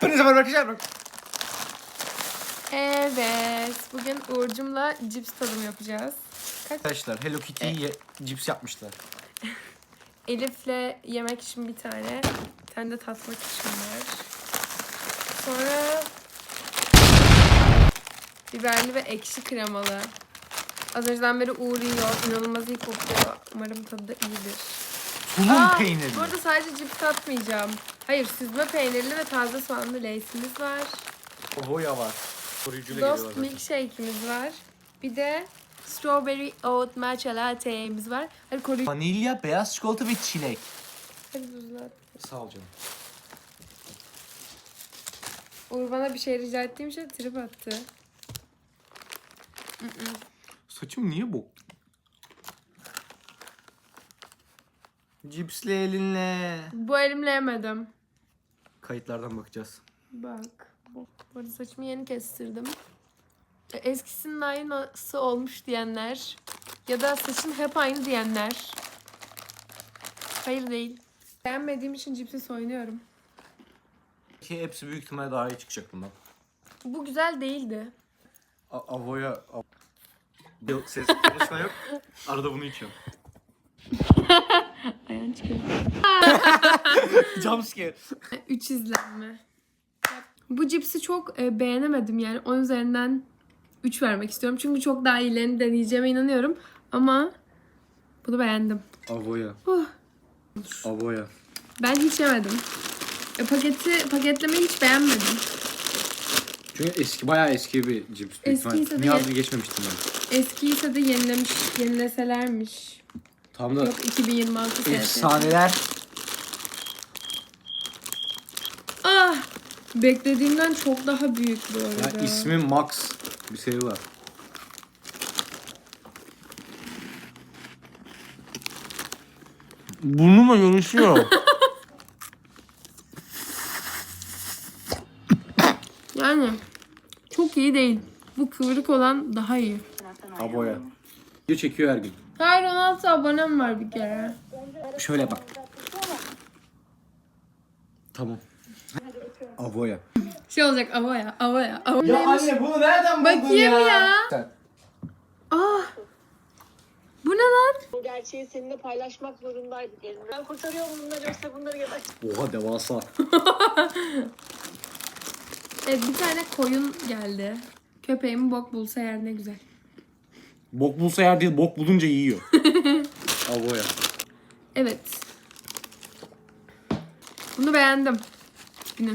Hepinize merhaba arkadaşlar. Evet. Bugün Uğur'cumla cips tadımı yapacağız. Kaç? Arkadaşlar Hello Kitty'yi ye- cips yapmışlar. Elif'le yemek için bir tane. Bir tane de tatmak için var. Sonra biberli ve ekşi kremalı. Az önceden beri Uğur yiyor. İnanılmaz iyi kokuyor. Umarım tadı da iyidir. Tulum Aa, peynirli. Bu arada sadece cips atmayacağım. Hayır süzme peynirli ve taze soğanlı leysimiz var. Hoya var. Koruyucuyla Dost geliyorlar. milkshake'imiz var. Bir de strawberry oat matcha latte'miz var. Hadi koruyucu. Vanilya, beyaz çikolata ve çilek. Hadi buzlar. Sağ ol canım. Uğur bana bir şey rica ettiğim şey trip attı. Saçım niye bu? Cipsli elinle. Bu elimle yemedim. Kayıtlardan bakacağız. Bak. Bu, arada saçımı yeni kestirdim. E, Eskisinin aynısı olmuş diyenler. Ya da saçın hep aynı diyenler. Hayır değil. Beğenmediğim için cipsi soyunuyorum. Ki hepsi büyük ihtimalle daha iyi çıkacak bundan. Bu güzel değildi. A- Avoya... av- Yok, ses konuşma yok. Arada bunu içiyorum. Ayağın çıkıyor. Jumpscare. 3 izlenme. Bu cipsi çok e, beğenemedim yani 10 üzerinden 3 vermek istiyorum. Çünkü çok daha iyilerini deneyeceğime inanıyorum. Ama bunu beğendim. Avoya. Huh. Avoya. Ben hiç yemedim. E, paketi paketlemeyi hiç beğenmedim. Çünkü eski bayağı eski bir cips. Eskiyse de Niyazi ye- geçmemiştim ben. Eskiyse de yenilemiş, yenileselermiş. Tam da Yok 2026 senesi. efsaneler. Ah! Beklediğimden çok daha büyük bu Ya arada. ismi Max bir seri var. Burnumla yarışıyor. Yani çok iyi değil. Bu kıvrık olan daha iyi. Aboya. Video çekiyor her gün. Hayır 16 abonem var bir kere. Şöyle bak. Tamam. Avoya. Şey olacak avaya, avaya, avaya. bunu nereden Bakayım ya. Sen. Ah! Bu ne lan? Bu gerçeği seninle paylaşmak zorundaydık elimden. Ben kurtarıyorum bunları yoksa bunları geber. Oha devasa. Evet bir tane koyun geldi. Köpeğimi bok bulsa yer ne güzel. Bok bulsa yer değil, bok bulunca yiyor. Avoya. Evet. Bunu beğendim. Yine.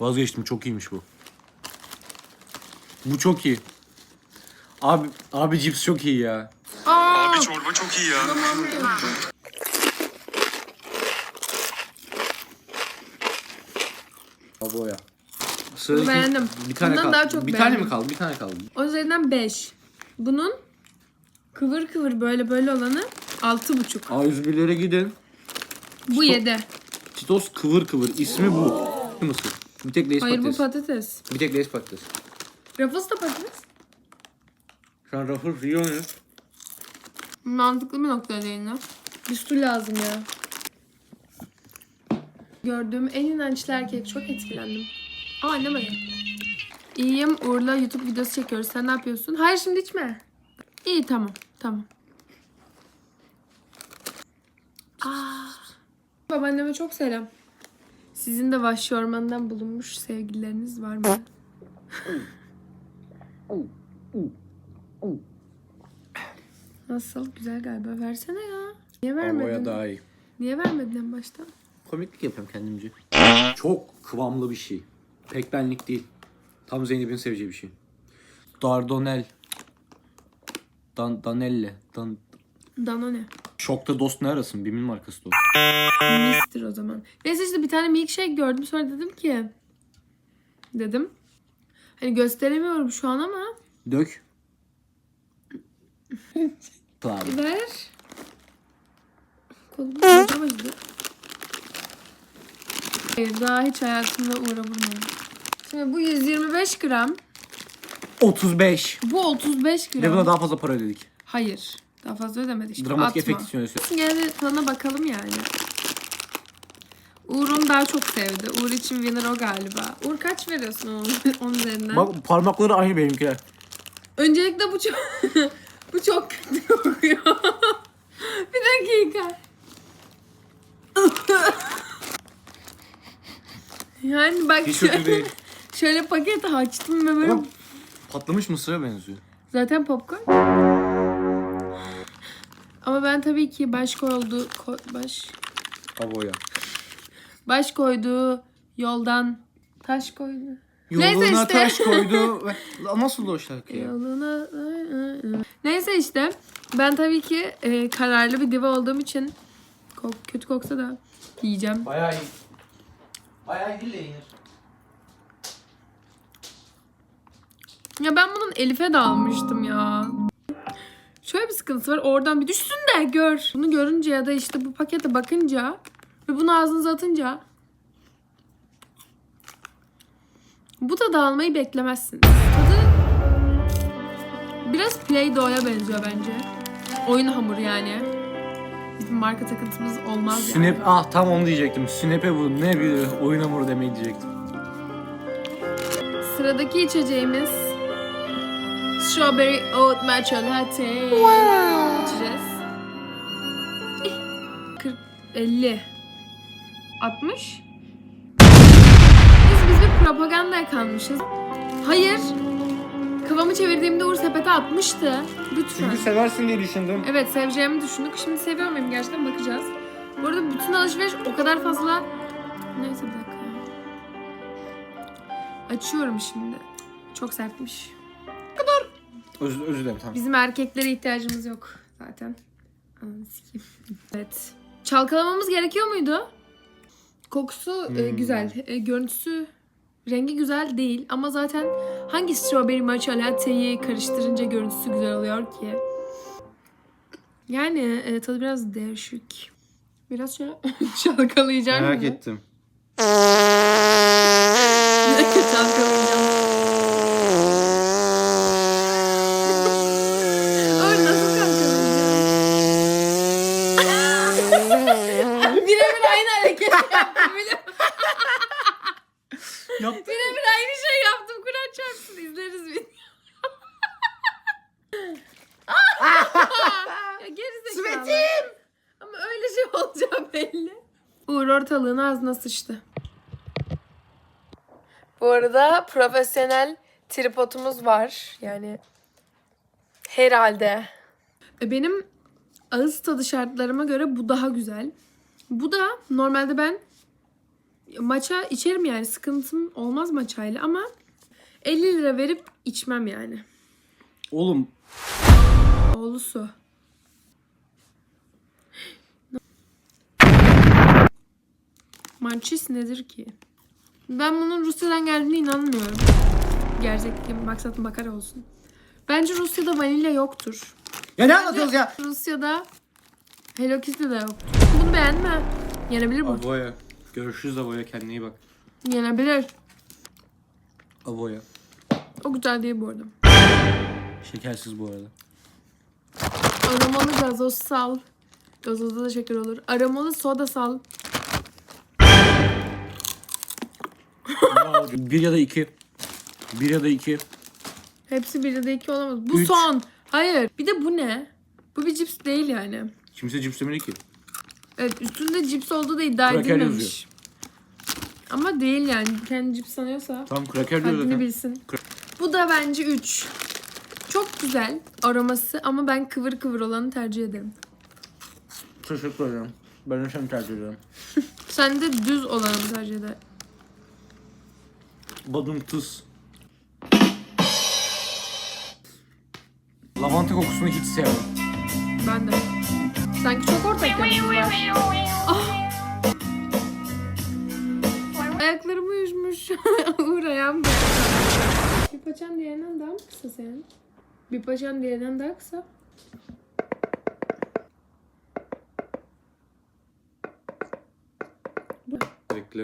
Vazgeçtim çok iyiymiş bu. Bu çok iyi. Abi abi cips çok iyi ya. Aa! Abi çorba çok iyi ya. Tamam. Avoya. Sıradaki beğendim. Bir tane Bundan kaldı. daha çok bir tane mi kaldı? Bir tane kaldı. O üzerinden 5. Bunun kıvır kıvır böyle böyle olanı 6,5. A101'lere gidin. Bu 7. Cheetos kıvır kıvır. İsmi bu. Mısır. Bir tek Lay's Hayır bu patates. patates. Bir tek Lay's patates. Ruffles da patates. Şu an Ruffles yiyor muyuz? Mantıklı bir nokta değil ne? Bir su lazım ya. Gördüğüm en inançlı erkek. Çok etkilendim. Aa annem aradı. İyiyim. Uğur'la YouTube videosu çekiyoruz. Sen ne yapıyorsun? Hayır şimdi içme. İyi tamam. Tamam. Aa. Babaanneme çok selam. Sizin de vahşi ormandan bulunmuş sevgilileriniz var mı? Nasıl? Güzel galiba. Versene ya. Niye vermedin? Avoya daha iyi. Niye vermedin en başta? Komiklik yapıyorum kendimce. Çok kıvamlı bir şey. Pek benlik değil. Tam Zeynep'in seveceği bir şey. Dardonel. Dan, Danelle. Dan, Danone. Şokta dost ne arasın? Bimin markası da o. Mister o zaman. Neyse işte bir tane milkshake gördüm. Sonra dedim ki... Dedim. Hani gösteremiyorum şu an ama... Dök. Abi. Ver. Kolum bacağım acıdı. Daha hiç hayatımda uğramadım. Şimdi bu 125 gram. 35. Bu 35 Bir de buna gram. daha fazla para ödedik. Hayır. Daha fazla ödemedik. İşte Dramatik atma. efekt söylüyorum. Gene de tadına bakalım yani. Uğur onu daha çok sevdi. Uğur için winner o galiba. Uğur kaç veriyorsun onun, onun üzerinden? Bak parmakları aynı benimkiler. Öncelikle bu çok bu çok kötü kokuyor. bir dakika. yani bak Hiç kötü değil. Şöyle paketi açtım ve böyle Ama patlamış mısıra benziyor. zaten popcorn. Ama ben tabii ki baş koydu ko- baş Avoya. baş koyduğu yoldan taş koydu. Neyse Yoluna işte. taş koydu. Nasıl o şarkı ya? Yoluna... Neyse işte ben tabii ki e, kararlı bir diva olduğum için kok, kötü koksa da yiyeceğim. Bayağı iyi. Bayağı iyi yenir. Ya ben bunun Elif'e de almıştım ya. Şöyle bir sıkıntısı var. Oradan bir düşsün de gör. Bunu görünce ya da işte bu pakete bakınca ve bunu ağzınıza atınca bu tadı almayı beklemezsiniz. Tadı biraz Play-Doh'ya benziyor bence. Oyun hamuru yani. Bizim marka takıntımız olmaz yani. Snap, ah tam onu diyecektim. Snap'e bu ne bir oyun hamuru demeyi diyecektim. Sıradaki içeceğimiz Strawberry Oat Matcha Latte. İçeceğiz. Eh, 40, 50, 60. Biz, biz bir propagandaya kalmışız. Hayır. Kafamı çevirdiğimde Uğur sepete atmıştı. Lütfen. seversin diye düşündüm. Evet seveceğimi düşündük. Şimdi seviyor muyum gerçekten bakacağız. Bu arada bütün alışveriş o kadar fazla... Neyse bir dakika. Açıyorum şimdi. Çok sertmiş. Öz, özür dilerim tamam. Bizim erkeklere ihtiyacımız yok zaten. Ananı sikeyim. evet. Çalkalamamız gerekiyor muydu? Kokusu e, Hmm. güzel. E, görüntüsü rengi güzel değil ama zaten hangi strawberry matcha latte'yi karıştırınca görüntüsü güzel oluyor ki? Yani e, tadı biraz değişik. Biraz şöyle çalkalayacağım. Merak ettim. çalkalayacağım. Ay nasıl çalkalayacağım? Birebir aynı Yaptın. Birebir aynı şey yaptım. Kur'an çarpsın izleriz bir. ya gerizekalı. Ama öyle şey olacağı belli. Uğur ortalığın ağzına sıçtı. Bu arada profesyonel tripodumuz var. Yani herhalde. E, Benim ağız tadı şartlarıma göre bu daha güzel. Bu da normalde ben maça içerim yani sıkıntım olmaz maçayla ama 50 lira verip içmem yani. Oğlum Oğlu su. Mançis nedir ki? Ben bunun Rusya'dan geldiğine inanmıyorum. Gerçekten maksat makara olsun. Bence Rusya'da vanilya yoktur. ya ne anlatıyoruz ya? Rusya'da Hello Kitty de yoktur. Bunu beğendin mi? Yenebilir bu. Avoya. Görüşürüz Avoya kendine iyi bak. Yenebilir. Avoya. O güzel değil bu arada. Şekersiz bu arada. Aromalı gazoz sal. Gazozda da şeker olur. Aromalı soda sal. bir ya da iki. Bir ya da iki. Hepsi bir de iki olamaz. Bu Üç. son. Hayır. Bir de bu ne? Bu bir cips değil yani. Kimse cips demedi ki. Evet üstünde cips olduğu da iddia Kraker edilmemiş. yazıyor. Ama değil yani. Kendi cips sanıyorsa Tamam kraker diyor haddini zaten. bilsin. Kra- Bu da bence 3. Çok güzel aroması ama ben kıvır kıvır olanı tercih ederim. Teşekkür ederim. Ben de seni tercih ediyorum. Sen de düz olanı tercih eder. Badum tuz. Lavanta kokusunu hiç sevmem. Ben de. Sanki çok ortak yanımız. Ah! Ayaklarım uyuşmuş. Uğur ayağım batıyor. Bir paçan diğerinden daha mı kısa senin? Bir paçan diğerinden daha kısa. Bekle.